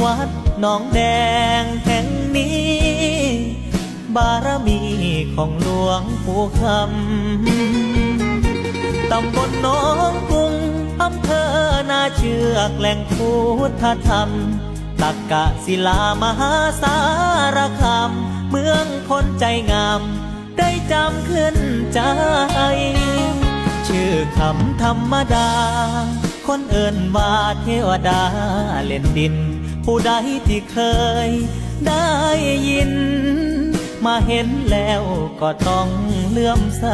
วัดหนองแดงแห่งนี้ บารมีของหลวงปู่คำตำบลหน้องกรุงอำเภอนาเชือกแหล่งพุทธธรรม ตักกะศิลามหาสารคามเมืองคนใจงาม ได้จำขึ้นใจ ชื่อคำธรรมดา คนเอินว่าเทวดาเล่นดิน ผู้ใดที่เคยได้ยิน มาเห็นแล้วก็ต้องเลื่อมใส